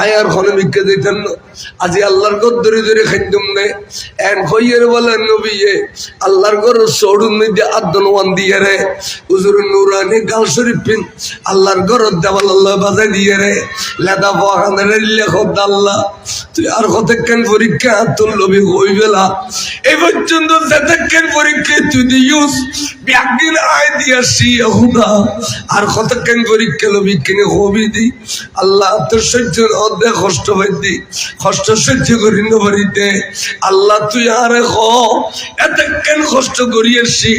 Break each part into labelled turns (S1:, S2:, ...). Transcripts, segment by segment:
S1: আয় আর খনে বিকে দিতেন না আজি আল্লাহর গর ধরে ধরে খাইতাম নে। এন কইয়ের বলে নবিয়ে, আল্লাহর গর সৌড়ুন মধ্যে আদন ওয়ান দিয়ে রে। উজুর নুরানি গাল শরীফ পিন আল্লাহর গর দেওয়াল আল্লাহ বাজাই দিয়ে রে। লেদা বহানের লেখ আল্লাহ, তুই আর কতক্ষণ পরীক্ষা তোর লবি হই বেলা এই পর্যন্ত যেতক্ষণ পরীক্ষা তুই দিউস ব্যাগিন আয় দিয়াছি হুদা। আর কতক্ষণ পরীক্ষা লবি কিনে হবি দি? আল্লাহ তোর সহ্য অর্ধেক কষ্ট পাইতি কষ্ট সহ্য করি নবারিতে আল্লাহ তুই আরে হ এতক্ষণ কষ্ট করিয়েছি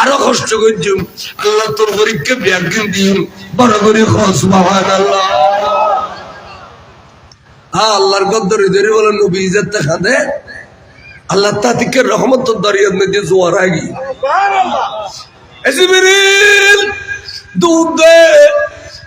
S1: আরও কষ্ট করছুম। আল্লাহ তোর পরীক্ষা ব্যাগিন দিউন বড় করে খস বাবা আল্লাহ হ্যাঁ আল্লাহর গদ্দরি ধরে বলে নবী ইজাত খাদে। আল্লাহ তাতিকে রহমত দরিয়ার মধ্যে জোয়ার আগি এসিবিরিল দুধ দে।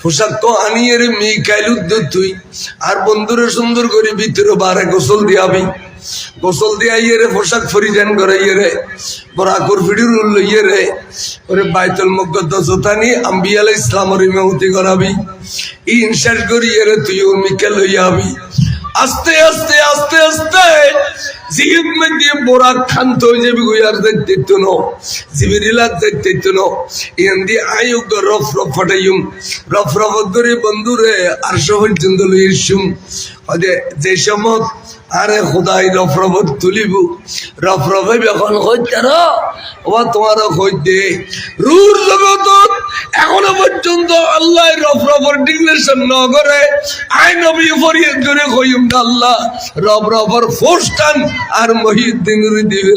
S1: পোশাক তো আমি এর মি কাইলুদ্দ তুই, আর বন্ধুরে সুন্দর করে, ভিতরে বারে গোসল দিয়াবি। গোসল দিয়া ইয়ে রে পোশাক ফরিজান করে ইয়ে রে বরাকুর ফিডির ইয়ে রে ওরে বাইতুল মুকদ্দাস ওতানি আম্বিয়াল ইসলামের ইমামতি করাবি। ইনসার করি ইয়ে রে তুই মিকে লইয়াবি আস্তে আস্তে আস্তে আস্তে। জিহিব মধ্যে বোরা খান্ত হয়ে যাবে গুয়ার দেখতে নো। জিবিরিলার দেখতে নো। এখান দিয়ে আয়ুক রফ রফ ফাটাইম রফ রফ ধরে বন্ধুরে আর সবাই চন্দ লইসুম যে সমত আরে খোদাই রফ রফ তুলিব। রফ রফে যখন হইতার ও তোমার হইতে। রুর জগত এখনও পর্যন্ত আল্লাহ রফ রফর ডিক্লেশন ন করে আই নবী ফরিয়াদ করে কইম আল্লাহ রব রফর ফোস্টান আর মহিউদ্দিন দিবে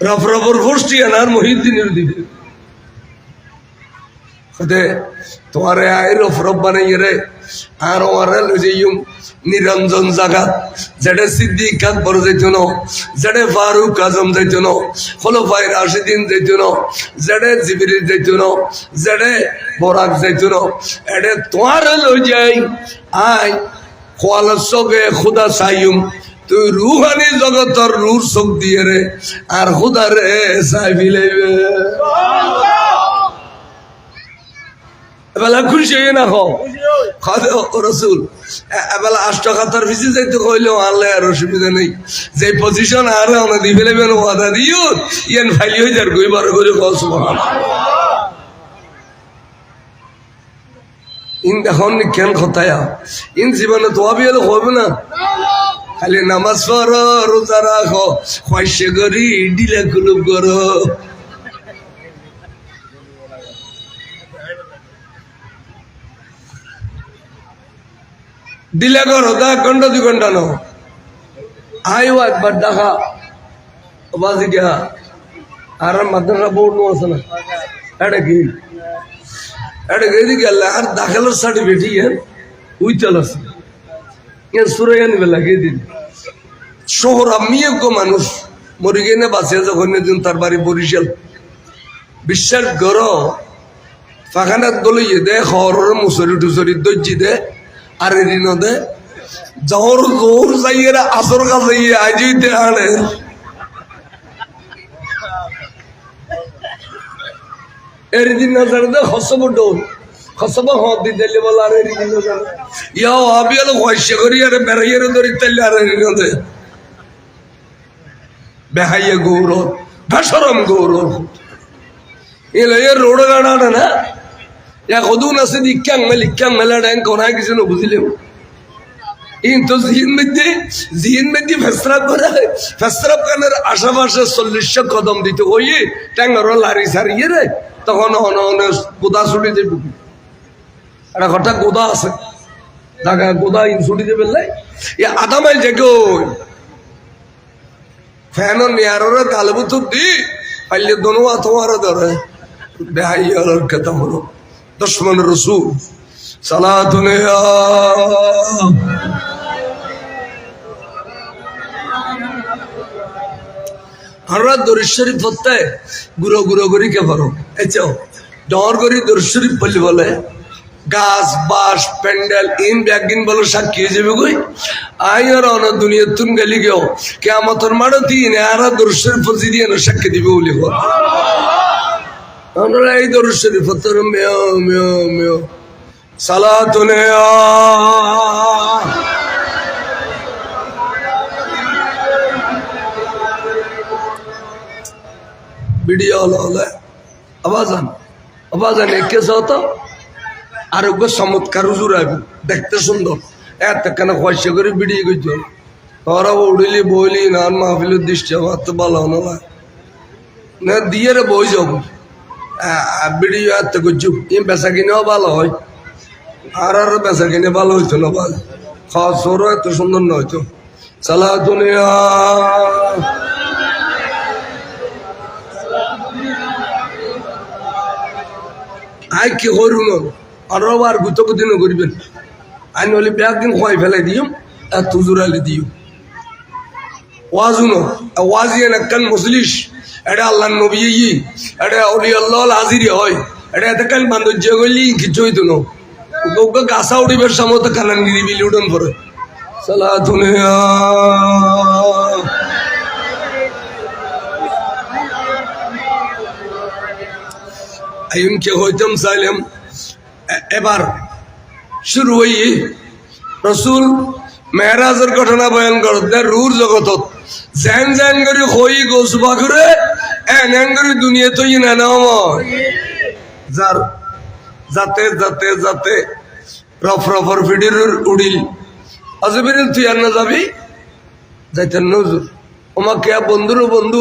S1: রফ রফর ফোস্টিয়ান আর মহিউদ্দিনের দিবে হতে রফ বানাইয়ে রে আর ওয়ারে লইম নিরঞ্জন জাগাত যেটা সিদ্দিক আকবর যাইতো না যেটা ফারুক আজম যাইতো না খলফাই রাশিদিন যাইতো না যেটা জিবিরি যাইতো না যেটা বরাক যাইতো না এটা তোমার লই যাই আয় খোয়াল সগে খুদা সাইম তুই রুহানি জগতর রুর চোখ দিয়ে রে আর খুদা রে চাই ফিলাইবে এবেলা খুশি হয়ে না রসুল এবেলা খাতার পিছিয়ে যাইতে কইলেও আনলে আর অসুবিধা নেই। যে পজিশন আর দি ওয়াদা দিও ইয়ান ফাইলি হয়ে যার গই বারো করে কল ইন এখন কেন খতায়া? ইন জীবনে তো আবি হলে হবে না। খালি নামাজ পড়ো রোজা রাখো খয়সে করি ডিলে কুলুপ করো। দিলে করো, দা এক ঘণ্টা দুই ঘণ্টা নো। আইও একবার দেখা বাজি গিয়া। আর মাদ্রাসা বোর্ড নো আছে না। এটা কি? এটা গেদি গেল আর দাখিলের সার্টিফিকেট ইয়ার উইতাল আছে। ইয়ার সুরাইয়া নিবে লাগিয়ে দিন? শহর আমি গো মানুষ মরি গিয়ে না বাঁচিয়ে যখন দিন তার বাড়ি বরিশাল। বিশ্বাস কর ফাঁকানাত গলিয়ে দে শহরের মুসরি টুসরি দর্জি দে আর এদিন দে জহর জোর যাইয়ে আসর যাইয়ে আজই আনে এর হসব ডোল হসব হত দি দিলে বলে আর এর দিন না জানে ইয়া আবি আলো করি আর ধরি আর গৌর গৌর রোড গাড়া না mali kyang mala dan ko na kisi no buzile কিন্তু জিন মধ্যে জিন মধ্যে ফেসরাপ করে ফেসরাপ কানের আশেপাশে চল্লিশশো কদম দিতে হইয়ে ট্যাঙ্গর লারি সারিয়ে রে তখন অন অন গোদা ছুটি দেবে একটা ঘরটা গোদা আছে দেখা গোদা ইন ছুটি দেবে এ আধা মাইল থেকে ফ্যানও নিয়ারের গালবুত দি পাইলে দোনো তোমার ধরে বেহাই কথা হলো দুশ্মন রসুল গুঁড়ো করি কে পারো এচাও ডর করি দরিদ শরীফ বলি গাছ বাস প্যান্ডেল, ইন ব্যাগিন বলো, সাক্ষী যাবে কই? আই আর অন দুনিয়া তুন গেলি গেও কে মারো দিন আর দরিদ ফজি দিয়ে সাক্ষী দিবে বলি বল। আমরা এই দরিদ শরীফ ভিডিও হলো, হলে। আরোগ্য চমৎকার দেখতে সুন্দর। এত কেন পয়সা করে ভিডিও করছ তোরা উড়িলি, বইলি, নান মাহফিলের দৃষ্টি আমার তো ভালো নয় না, দিয়ে রে বই যাব। ভিডিও এত করছু ই বেচা কিনেও ভালো হয়। আর আর বেচা কিনে ভালো হইতো না ভালো খাওয়া সরও এত সুন্দর নয়তো সালা দুনিয়া। আই কি করুন আর আর গুতো দিন করবেন। আই নলি ব্যাগ দিন খোয়াই ফেলাই দিও আর তুজুরালি দিও ওয়াজুনো ওয়াজিয়ে নাকান মুসলিশ এটা আল্লাহ নবী ই এটা অলি আল্লাহ হাজিরি হয়। এটা এত কাল বান্ধর্য করলি কিছু হইতো না। ওকে গাছা উড়িবার সময় কানান গিরি বিলি উঠন পরে। সালা দুনিয়া আইনকে হইতাম চাইলাম এবার শুরু হই। রসুল মেহরাজের ঘটনা বয়ান করতে রুর জগতত। জেন জেন করে হই গোসবা করে এন এন করে দুনিয়া তো ই না নাম। যার যাতে যাতে যাতে রফ রফর ফিডির উড়িল। অজবিরিল তুই আর না যাবি? যাইতেন নজর আমাকে বন্ধুর বন্ধু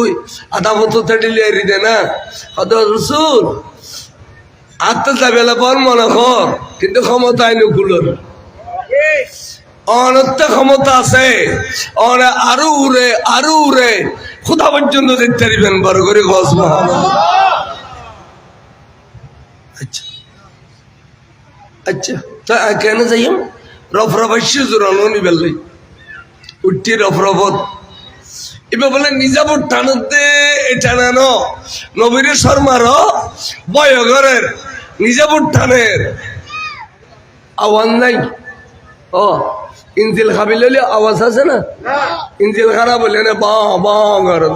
S1: আধা মতো তেডিলে এরি দে না। হদ রসুল আত্মা যাবেলা পর মনে কর, কিন্তু ক্ষমতা আইন অনত্য ক্ষমতা আছে। অনে আরও উড়ে আরও উড়ে কোথা পর্যন্ত দেখতে পারিবেন বড় করে গছ আচ্ছা। আচ্ছা তা কেন যাইম? রফরফাইশ্য জোরানো নিবেলাই উঠি রফরফত এবার বলে, নিজাবুর টানতে টানানো নবীর শর্মার বয়গরের, নিজাবুর টানের আওয়াজ নাই। ও। ইঞ্জিল খাবি লইলে আওয়াজ আছে না? ইঞ্জিল খারাপ বললে না বা বা করে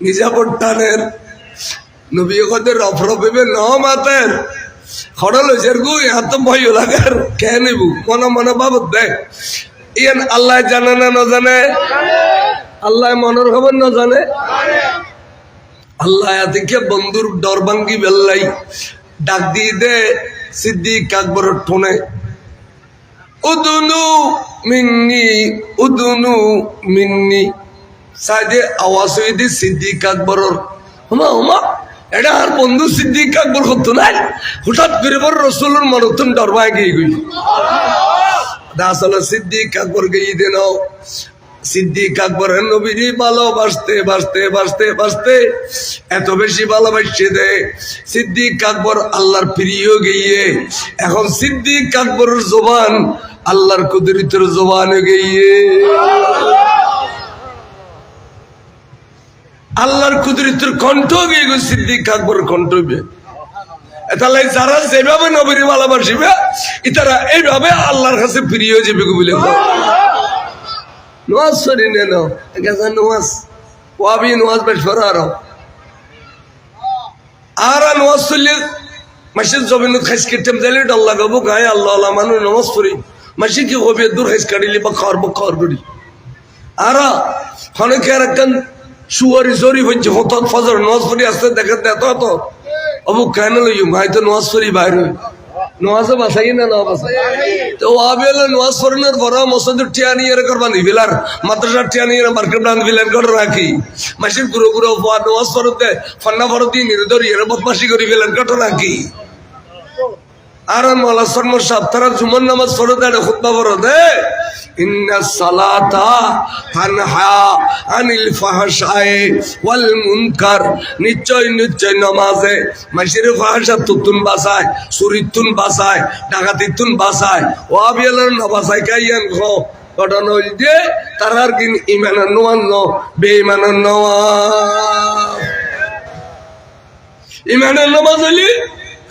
S1: নিজাবুর টানের নবী কদের রফরফিবে ন মাতের খড়ল হয়েছে গু এত ভয় লাগার কে নেবু? মনে মনে বাবদ দেখ ইয়ান আল্লাহ জানে না না জানে আল্লাহ মনের খবর না জানে আল্লাহ এদিকে বন্ধুর ডর ভাঙ্গি বেল্লাই? ডাক দিয়ে দে সিদ্দিক আকবর ঠোনে উদুনু মিন্নি উদুনু মিন্নি সাইদে আওয়াজ দি সিদ্দিক আকবরর হুমা হুমা এটা আর বন্ধু সিদ্দিক আকবর করতো নাই হঠাৎ করে বর রসুলের মনতন ডরবাই গিয়ে গই আসলে সিদ্দিক আকবর গিয়ে দেন সিদ্দিক আকবর নবীরই ভালোবাসতে, বাসতে বাসতে বাসতে এত বেশি ভালোবাসছে দে সিদ্দিক আকবর আল্লাহর প্রিয় গিয়ে এখন সিদ্দিক আকবরের জবান আল্লাহর কুদরিতের জবান গিয়ে আল্লাহর কুদরিতের কণ্ঠ গিয়ে গো সিদ্দিক আকবর কণ্ঠ তাহলে যারা যেভাবে নবীর ভালোবাসিবে তারা এইভাবে আল্লাহর কাছে প্রিয় যাবে বলে গেছে নোয়াজ ওয়াবি নোয়াজ বেশ ফরার আর। নোয়াজ চললে মাসির জমিন খাইস কেটেম যাইলে ডল লাগাবো গায়ে, আল্লাহ আল্লাহ মানুষ নমাজ পড়ি। মাসি কি হবে দূর খাইস কাটিলি বা খাওয়ার বা খাওয়ার করি আর অনেকে আর একখান শুয়ারি জরি হচ্ছে হত ফজর নজ পড়ি, আসতে দেখে দেত তো অবু কেন লইম হয়তো নজ পড়ি বাইর। নোয়াজে বাসাই না তো ওয়াবি হলো ফরনের বড় মসজিদ টিয়া নিয়ে এর করবা নি বিলার, মাদ্রাসার টিয়া নিয়ে মার্কেট বান্ধি বিলার করে রাখি। মাসির গুরু গুরু নোয়াজ ফরতে ফান্না ফরতি বদমাসি করে রাখি। আর মৌলা সর্ম সাহেব তারা জুমন নামাজ পড়ে দেয় খুতবা পড়ে দে। ইন্না সালাতা তানহা আনিল ফাহশায়ে ওয়াল মুনকার। নিশ্চয় নিশ্চয় নামাজে মাসির ফাহশা তুতুন বাসায়, সুরিতুন বাসায়, ডাকাতিতুন বাসায়, ও আবিয়ালার না বাসায় কাইয়ান খ ঘটনা হইল যে তারার কিন ইমানের নোয়ান ন, বেঈমানের নোয়া ইমানের নামাজ হইলে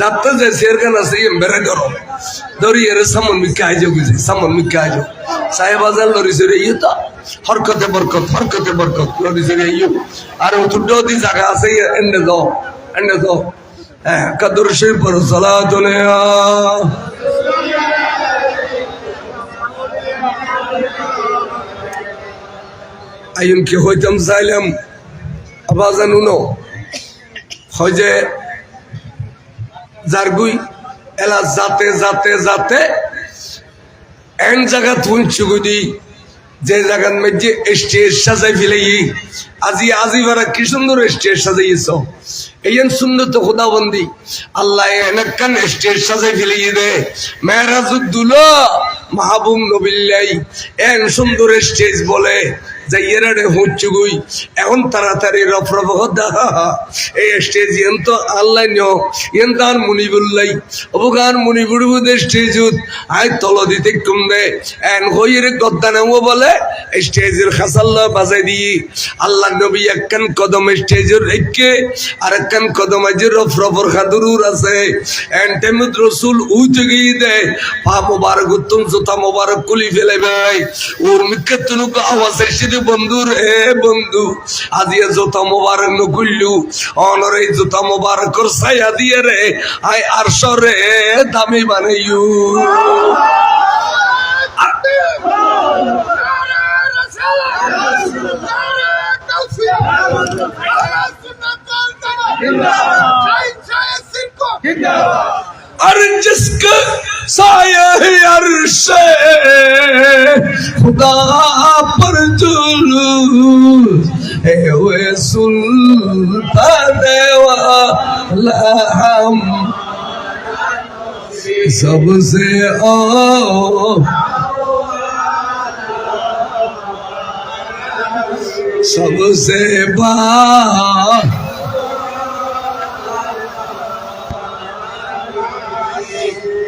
S1: যাত্রা যে গান আছে ইয়ে বেড়ে ধরো। ধরি এর সামন মিকে আইজো বুঝি, সামন মিকে আইজো। সাহেব আজান লরি সরে ইয়ে তো, হরকতে বরকত হরকতে বরকত লরি সরে ইয়ে। আর তুড্ড দি জায়গা আছে ইয়ে এনে দাও এনে দাও। হ্যাঁ কদর সে পর সলা দুনিয়া আইন কি হইতাম, চাইলাম। আবার জানু ন হয় যে জারগুই, এলা যাতে যাতে যাতে এন জায়গা তুই চুগুদি যে জায়গার মধ্যে স্টেজ সাজাই ফেলেই আজি আজি বারা কি সুন্দর স্টেজ সাজাইছ এইন সুন্দর তো খোদাবন্দি। আল্লাহ এনেকান স্টেজ সাজাই ফেলেই রে মেহরাজুদ্দুলো মাহবুব নবিল্লাই এন সুন্দর স্টেজ বলে। যে এরারে হচ্ছে গুই, এখন তাড়াতাড়ি রফ রফ দেখা এই স্টেজ ইয়েন তো আল্লাহ নিও ইয়েন তার মুনিবুল্লাই অবগান মুনিবুড়বুদের স্টেজুত আয় তল দিতে কুম দে এন হইয়ের গদ্দা নামো বলে স্টেজের খাসাল্লা বাজাই দিয়ে আল্লাহ নবী একখান কদম স্টেজের একে আর একখান কদম আজের রফ রফর খাদুরুর আছে। এন টেমুদ রসুল উইতে গিয়ে দে, পা মোবারক, উত্তম জোতা মোবারক কুলি ফেলে ভাই। ওর মিকে তুনুক আওয়াজ এসে বন্ধু রে বন্ধু আজিয়ে জোতা মোবারক নকুল্লু অনর এই জোতা মোবারক কর সাইয়া দিয়ে রে আই আর সরে দামি বানাইয়ু और जिसका साया है अर्श खुदा पर जुलू है वे सुल्तान वाला हम सबसे ओ सबसे बा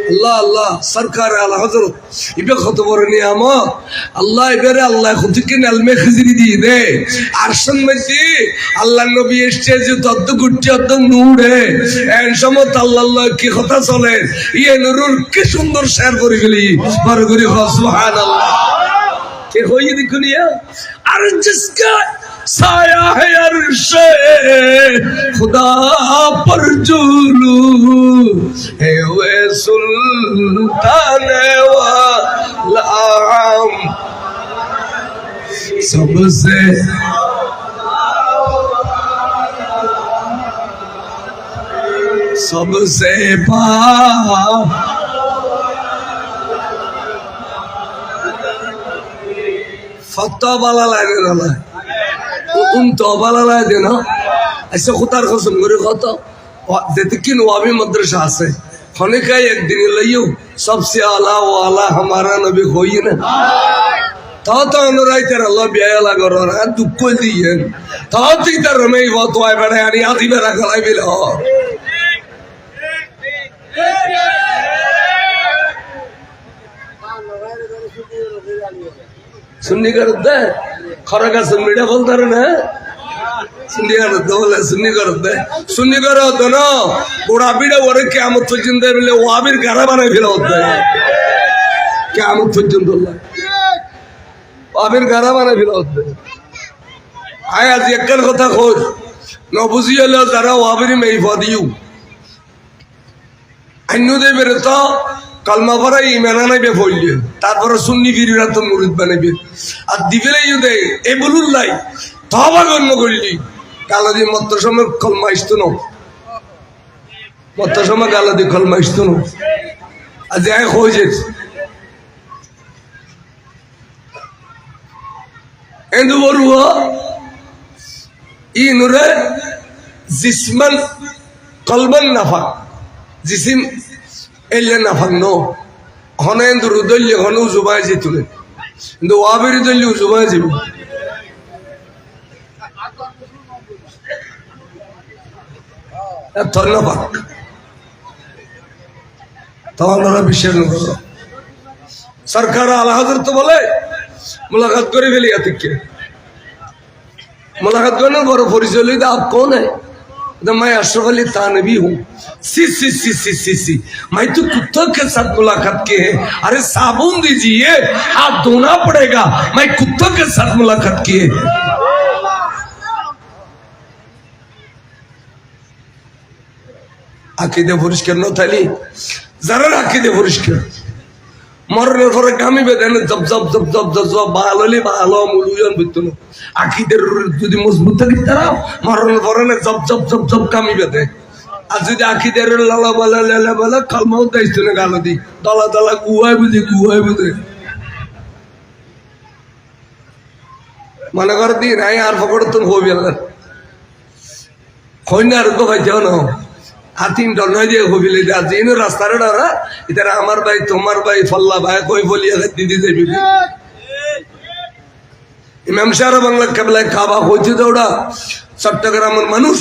S1: আল্লাহ আল্লাহ, সরকার, আল্লাহ হজরত ইবে কত বড় নিয়ামত, আল্লাহ, এবারে আল্লাহ খুদিকে নালমে খিজিরি দিয়ে দে। আরশন মধ্যে আল্লাহ নবী এসছে যে তদ্দ গুটি অদ্দ নুড়ে এন সমত আল্লাহ আল্লাহ কি কথা চলে? ইয়ে নুরুর কি সুন্দর শেয়ার করে গেলি বড় করি সুবহান আল্লাহ কে হইয়ে দেখুন আর জিসকা साया है अर्श खुदा पर जुलू है वे सुल्तान वालाम सबसे सबसे पा ফতো বালা লাগে না উন তো বালা লাগে না আচ্ছা কোথার কসম করে কত? যেদিকিন ওয়াবি মাদ্রাসা আছে, খনিকায় একদিন লইও সবসে আলা ও আলা হামারা নবী হই না। তাও তো অনুরাইতের আল্লাহ বিয়া লাগর না দুঃখ দিয়ে। তাও তুই তার রমেই বত আই বেড়ায় আনি, আদি বেড়া গলাই বিল সুন্নি করে দে খরগা সুন্নিটা বলতারে না? সুন্নি করতে বলে সুন্নি করতে সুন্নি করে হতো না ওরা বিড়ে ওরে কেমন পর্যন্ত বলে ও আবির গাড়া বানাই ফেলা হতো কেমন পর্যন্ত আবির গাড়া বানাই ফেলা হতো আয় আজ একখান কথা খোঁজ নবুঝি হলো যারা ওয়াবির মেই ফদিউ অন্যদের বেরোতো কলমা পরে ইমান আনাইবে ফললে তারপরে সুন্নি ফিরিরা তো মুরুদ বানাইবে। আর দিবিলেই দেয় এ বলুন নাই তবা গণ্য করলি কালো দিয়ে মত্ত সময় কলমা আসতো না মত্ত সময় কালো দিয়ে কলমা আসতো না আর যাই হয়ে এন্দু বলব ই নুরে জিসমান কলমান নাফা, জিসিম এলে না ভান্ন হনে কিন্তু রুদল্য হনু জুবাই যেতুলেন কিন্তু ওয়াবির দল্য জুবাই যাব ধন্যবাদ তখন বিশ্বাস সরকার আলহাজর তো বলে মোলাকাত করে ফেলি এতকে মোলাকাত করেন বড় পরিচয় লিতে আপ কোন तो मैं अशरफ अली थानवी हूँ। सी सी सी सी सी सी। मैं तो कुत्तों के साथ मुलाकात की है। अरे साबुन दीजिए, हाथ धोना पड़ेगा। मैं कुत्तों के साथ मुलाकात की है। अकीदे फुरिश कर नो थली जरा अकीदे फुरिश के মরণের পরে গামি বেদেন জব জব জব জব জব জব ভালো হলে ভালো মুলুজন বুঝতো না। আকিদের যদি মজবুত থাকি তারা মরণের পরে জব জব জব জব গামি বেদে আর যদি আকিদের লালা বালা লালা বালা, কালমাও দাইছ না গালো দি। দলা দলা গুয়াই বুঝে গুয়াই বুঝে। মনে কর দিন আর ফকর তুমি হবি আল্লাহ কইনা আর গো ভাই যাও না। হাতিম ডনয় দিয়ে হবিলে যা যেন রাস্তার ডরা ইতারা আমার ভাই তোমার ভাই ফল্লা ভাই কই বলিয়া দিদি দেবি ইমাম শাহর বাংলা কেবলায় খাবা হইতে দৌড়া চট্টগ্রামের মানুষ।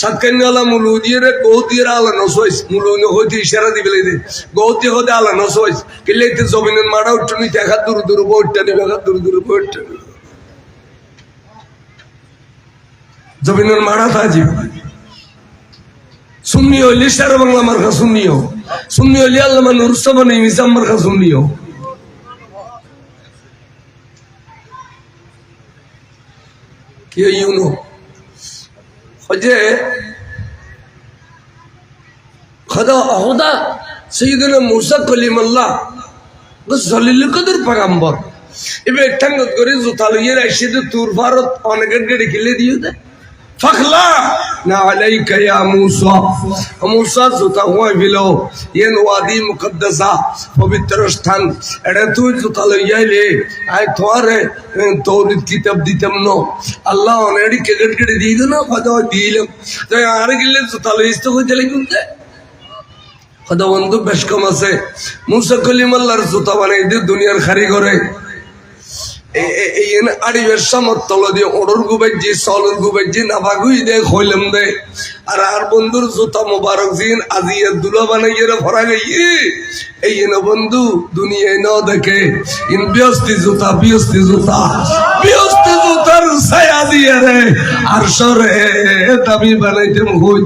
S1: সাতকান্যালা মুলু দিয়ে রে গৌ দিয়ে আলা নসইস মুলু হইতে ইশারা দিবে দে। গৌ দিয়ে হতে আলা নসইস কিলে জমিনের মারা উঠনি দেখা দূর দূর বইটা নিবে দূর দূর বইটা জমিনের মারা থাজি সুন্নি হইলে বাংলা মার্কা সুন্নিও সুন্নি হইলে আল্লাহ নুর সাবানি নিজাম মার্কা ইউনো? খদা অহদা সৈয়দনা মুসা কলিমাল্লাহ জলিল কদর পাগাম্বর এবার ঠাঙ্গত করে জোতা লইয়ে রাইসে তোর ভারত অনেকের গেড়ে খেলে দিয়ে দেয় না আলাইকা ইয়া মুসা মুসা জুতা হই বিলো ইয়েন ওয়াদি মুকদ্দাসা পবিত্র স্থান এটা তুই জুতা লইয়াইলে আই তোরে তোর কিতাব দিতাম ন আল্লাহ অনেডি কেগট কেটে দিয়ে না কত দিলাম তো আর গিলে জুতা লইস তো কইতে লাগবে কত বন্ধু বেশ কম আছে মুসা কলিমাল্লার জুতা বানাই দিয়ে দুনিয়ার খারি করে এই আড়িবের সামর্থ্য দিয়ে ওড়র গুবাইজি, সলর গুবাইজি নাফাগুই দে খইলাম দে। আর আর বন্ধুর জুতা মোবারক জিন, আজি দুলা বানাইয়ে ভরা গিয়ে এই ন বন্ধু, দুনিয়ায় ন দেখে। ইন বিয়স্তি জুতা বিয়স্তি জুতা, বিয়স্তি জুতার ছায়া দিয়ে রে। আর সরে দামি বানাইতে হই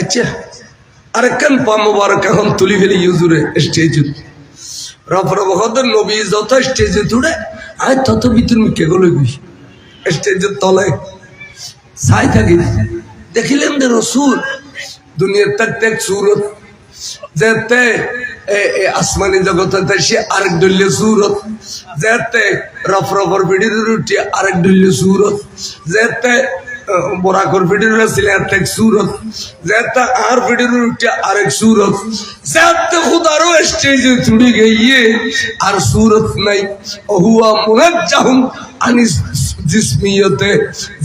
S1: আচ্ছা। আরেকখান পা মোবারক এখন তুলি ফেলি ইউজুরে স্টেজ রফ রফ হদের নবী যত স্টেজে তুড়ে আয় তত ভিতর মুখে গলে গুই স্টেজের তলে সাই থাকি দেখিলেন যে রসুল দুনিয়ার তাক তাক সুরত, যেতে আসমানি জগতে সে আরেক ডল্লে সুরত, যেতে রফ, রফর বিড়ির রুটি আরেক ডল্লে সুরত, যেতে বরাকর ভিডিওর ছিল এক সুরত। যেটা আর ভিডিওর উঠে আরেক সুরত। যাতে খুদারও স্টেজে চুড়ি গিয়ে আর সুরত নাই। হুয়া মুনাজ্জাহুম। আনিস জিসমিয়তে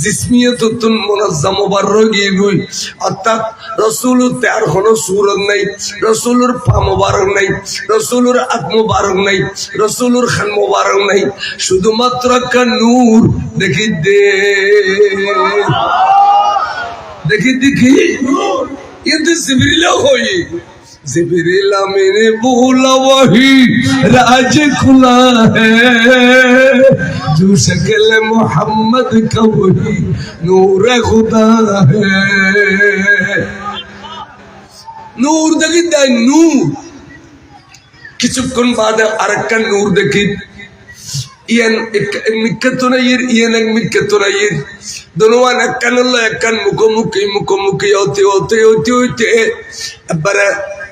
S1: জিসমিয়তুন মুনাজ্জাম মুবাররগিগুই অর্থাৎ রসুলুর তার কোনো সুরত নাই, রসুলুর পা মুবারক নাই, রসুলুর আত মুবারক নাই, রসুলুর খান মুবারক নাই। শুধুমাত্র একটা নূর, দেখি দে। দেখি দেখি। কিন্তু জিবরিলা হই। জিবরিলা মেরে বহুলা ওয়াহি রাজ খুলা হ্যায় जो शक्ल मोहम्मद का वही नूर खुदा है নূর দেখি দেয় নূর কিছুক্ষণ বাদে আরেকটা নূর দেখি ইয়ান মিক্কাতুনাইয়ের ইয়ান এক মিক্কাতুনাইয়ের দোনোয়ান একখান হলো একখান মুখোমুখি মুখোমুখি অতি অতি অতি অতি এবারে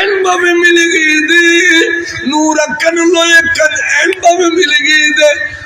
S1: এনভাবে মিলে গিয়ে দে নূর একখান লয় একখান এনভাবে মিলে গিয়ে দে।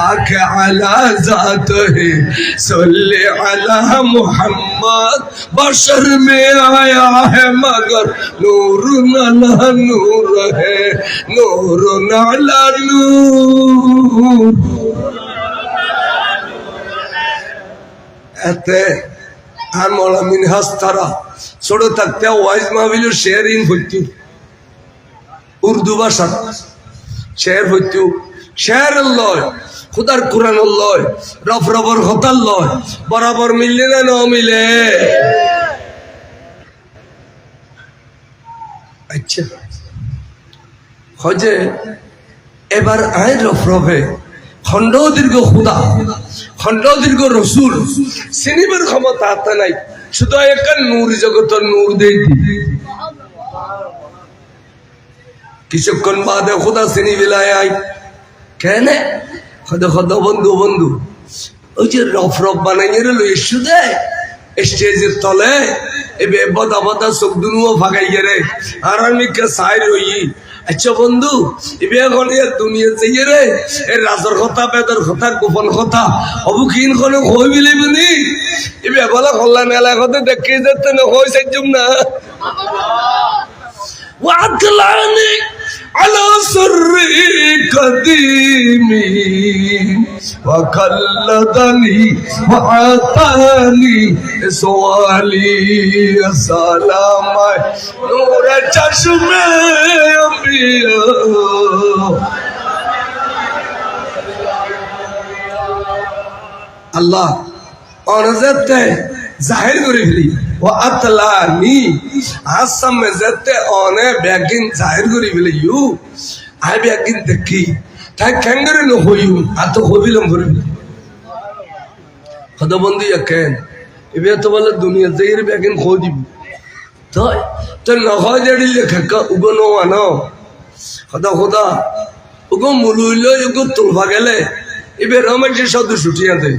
S1: صلاتك على ذاته صل على محمد بشر میں آیا ہے مگر نور نلا نور ہے نور نلا نور এতে আর মলা মিনহাস তারা ছোট থাকতে ওয়াইজ মাহবিল শেয়ার ইন হইত উর্দু ভাষা শেয়ার হইত শেয়ার লয় খুদার কোরআন লয় রফ রবর হতাল লয়, বরাবর মিললে না ন মিলে। আচ্ছা হজে এবার আয় রফ রফে খণ্ড দীর্ঘ খুদা, খণ্ড দীর্ঘ রসুল চিনিবার ক্ষমতা হাতে নাই, শুধু একটা নূর জগতের নূর দেই কিছুক্ষণ বাদে খুদা চিনি বিলায় আই কেন? হদ হদ বন্ধু বন্ধু। ওই যে রফ রফ বানাইয়ে রইল এসু দেয় স্টেজের তলে। এবে বদা বদা চোখ দুনুও ফাঁকাই গেলে আর আমি সাই রই? আচ্ছা বন্ধু এবে এখন দুনিয়া চাইয়ে রে। এ রাজর কথা বেদর কথা গোপন কথা অবুকিন কোনো কই বিলিবি নি? এবে বলা কল্যাণ এলাকাতে দেখে যেতে না। কই সাইজুম না? ওয়াদলানি على سر قديمي وقلدني وعطاني سوالي سلام نور چشم أنبياء আল্লাহ অনজাতে জাহির করে ফেলি ও দেখি, তাই ক্যাঙ্গারে নো আত হবিলম করে খদবন্দি কেন এবার তো বলে দুনিয়া জাহির ব্যাগিন খো দিব। তো নহয় দেড়িলে খাক্কা উগো নো আনো। খদা, খোদা, উগো মুলুইল গেলে এবার আমার যে সদ ছুটিয়া দেয়।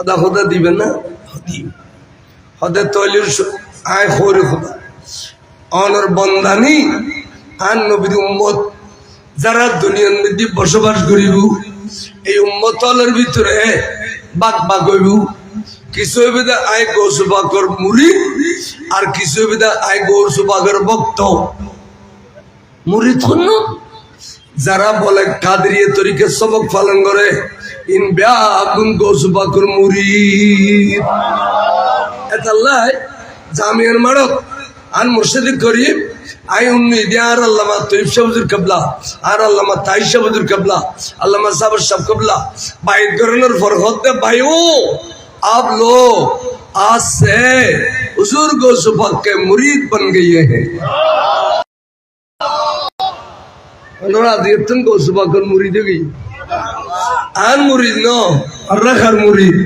S1: সদা সদা দিবেন না? সদা তৈলির আয় খরে খোদা। অনর বন্দানি আন নবীর উম্মত যারা দুনিয়ার মধ্যে বসবাস করিব, এই উম্মতলের ভিতরে বাক বাক হইব। কিছু বিধা আয় গৌসুবাকর মুড়ি আর কিছু বিধা আয় গৌসুবাকর ভক্ত। মুড়ি যারা বলে কাদরিয়ে তরিকে সবক পালন করে ইন ব্যাগুন গৌসুবাকর মুড়ি এতাল্লাই জামিয়ার মারত আন মুর্শিদি করিম আই উন্নি দিয়ে আর আল্লামা তৈব সাহুজুর কাবলা আর আল্লামা তাই সাহুজুর কাবলা আল্লামা সাবর সাহ কাবলা বাইর ধরনের ফরহত দে ভাই ও आप लोग आज से हुजूर गौस पाक के मुरीद बन गए हैं ওনারা দেখতেন গৌস পাকের মুরিদ হয়ে গই আর মুরিদ, ন? আর রাখার মুরিদ।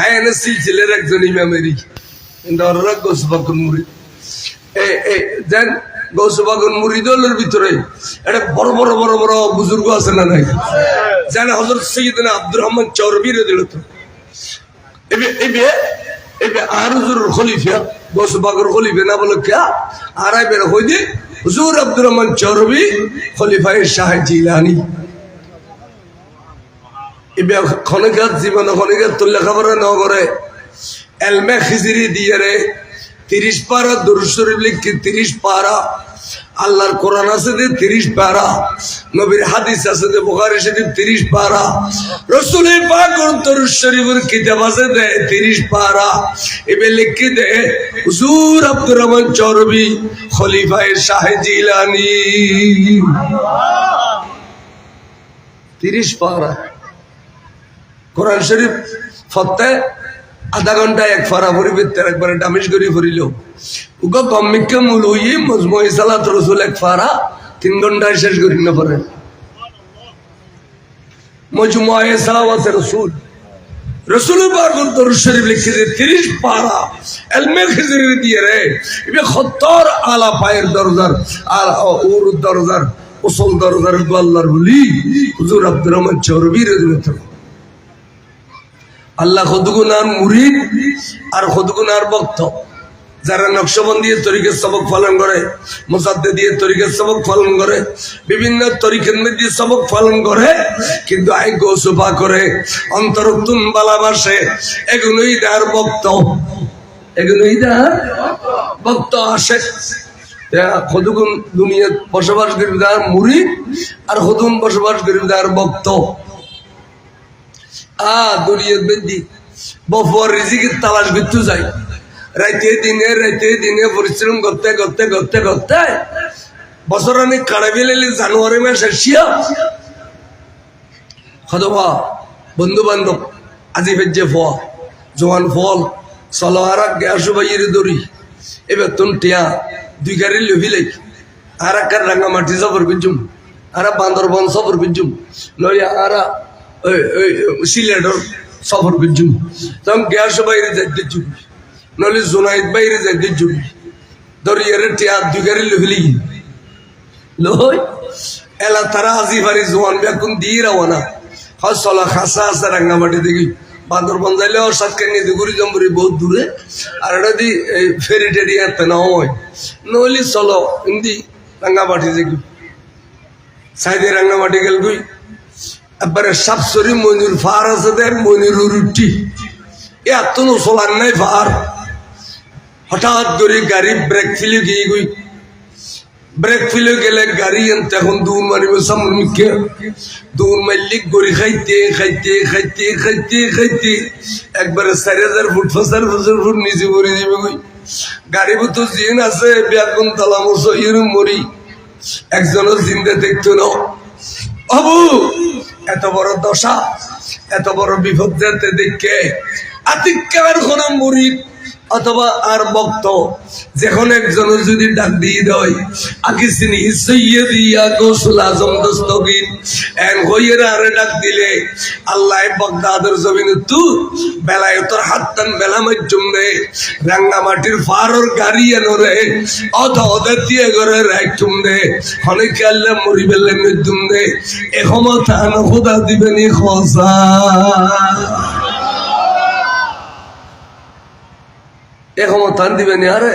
S1: আয়, এনে সিলসিলের একজন ইমামেরই কিন্তু ওরা গৌস পাকের মুরিদ। এ এ, দেন, গৌসবাগন মুরিদলের ভিতরে এটা বড় বড় বড় বড় বুজুর্গ আছে না নাই? জানে হজরত সৈয়দিন আব্দুর রহমান চৌরবির দিল তো এবে এবে এবে আর হুজুর খলিফা, গৌসবাগর খলিফা না বলে কে? আর বের হই হুজুর আব্দুর রহমান চৌরবি খলিফায় শাহ জিলানি। এবে খনিকার জীবন খনিকার তো লেখাপড়া ন করে এলমে খিজিরি দিয়ে রে, তিরিশ পারা দুরুশরীফ লিখি, তিরিশ পারা। আল্লাহর কোরআন আছে যে তিরিশ পারা। নবীর হাদিস আছে যে বোখারি শরীফ তিরিশ পারা। রসুল পাকর তরুশ শরীফের কিতাব আছে দে তিরিশ পারা। এবে লিখি দে হুজুর আব্দুর রহমান চরবি খলিফায়ে শাহ তিরিশ পারা। কোরআন শরীফ ফতে আধা ঘণ্টা এক ফারা ভরি ভিতরে একবারে ডামিশ করি উগ মূল হই মজমুই সালাত রসুল এক ফারা তিন ঘন্টায় শেষ করি না পারে। আলা আব্দুর রহমান চৌরবি রদিনত আল্লাহ খদগুনার মুরিদ আর খদগুনার ভক্ত? যারা নকশবন্দি তরিকের সবক পালন করে মোসাদ্দে দিয়ে তরিকের সবক পালন করে, বিভিন্ন তরিকের মধ্যে সবক পালন করে, কিন্তু আই গোসুফা করে অন্তরতুন বালাবাসে এগুলোই তার ভক্ত। এগুলোই তার ভক্ত আসে। খদুগুন দুনিয়াত বসবাস তার মুরিদ আর খদুন বসবাস তার ভক্ত? আ দুনিয়ার বেদি বফর রিজিকের তালাশ করতে যাই। রাইতে দিনে রাইতে দিনে পরিশ্রম করতে করতে করতে করতে বছর আমি কাড়া বেলে জানুয়ারি মাস আসিয়া হদবা বন্ধু বান্ধব আজি ভেজে ফ জোয়ান ফল চলো আর গ্যাসু বাইরে দৌড়ি, এবার তুন টিয়া, দুই গাড়ি লভিলাই আর এক রাঙামাটি সফর করছুম, আর বান্দরবন সফর করছুম, লইয়া আর সিলেটর সফর করছুম তখন গ্যাস বাইরে যাইতে চুবি নলে জোনাইত বাইরে যাইতে চুবি দরিয়ারে টিয়া দুই গাড়ি লভিলি লই, এলা তারা আজি পারি জোয়ান বেকুন দিয়ে রাওয়ানা চলা খাসা আছে রাঙ্গামাটি দেখি। বান্দরবন যাইলে সাতকে নিয়ে ঘুরি জম্বুরি বহুত দূরে। আর এটা দি এই ফেরি টেরি এতে না হয়। নইলে চলো হিন্দি রাঙ্গামাটি দেখি। সাইডে রাঙ্গামাটি গেল গুই একবারে সাপসরি মনির ফার আছে দেখ, মনির রুটি এত চলার নাই ফার। হঠাৎ করে গাড়ি ব্রেক ফেলে গিয়ে গুই। ব্রেক ফেলে গেলে গাড়ি এনতে এখন দৌড় মারিব সামনে মুখে দৌড় মারলি গড়ি খাইতে খাইতে খাইতে খাইতে খাইতে। একবারে চারি হাজার ফুট, পাঁচ বছর ফুট নিচে করে দিবে কই গাড়ি তো জিন আছে বেগুন তালামস ইরম মরি। একজনও জিন্দে দেখতো না। বাবু এত বড় দশা এত বড় বিপদ দিককে আতিক্যার কোন মুরিদ অথবা আর বক্ত যখন একজনের যদি ডাক দিয়ে দেয়, আগে চিনি সইয়ে দিয়া গোসল আজম দস্তগির। এন হইয়ের আরে ডাক দিলে, আল্লাহ বগদাদের জমিন তু বেলায় তোর হাত টান বেলা মাধ্যম রে, রাঙ্গা মাটির ফারর গাড়ি এনো রে অত অদে দিয়ে করে রাখতুম রে অনেকে আল্লাহ মরি বেলে মৃত্যুম রে, এ ক্ষমতা খোদা দিবেনি খসা এ ক্ষমতা দিবেনি আরে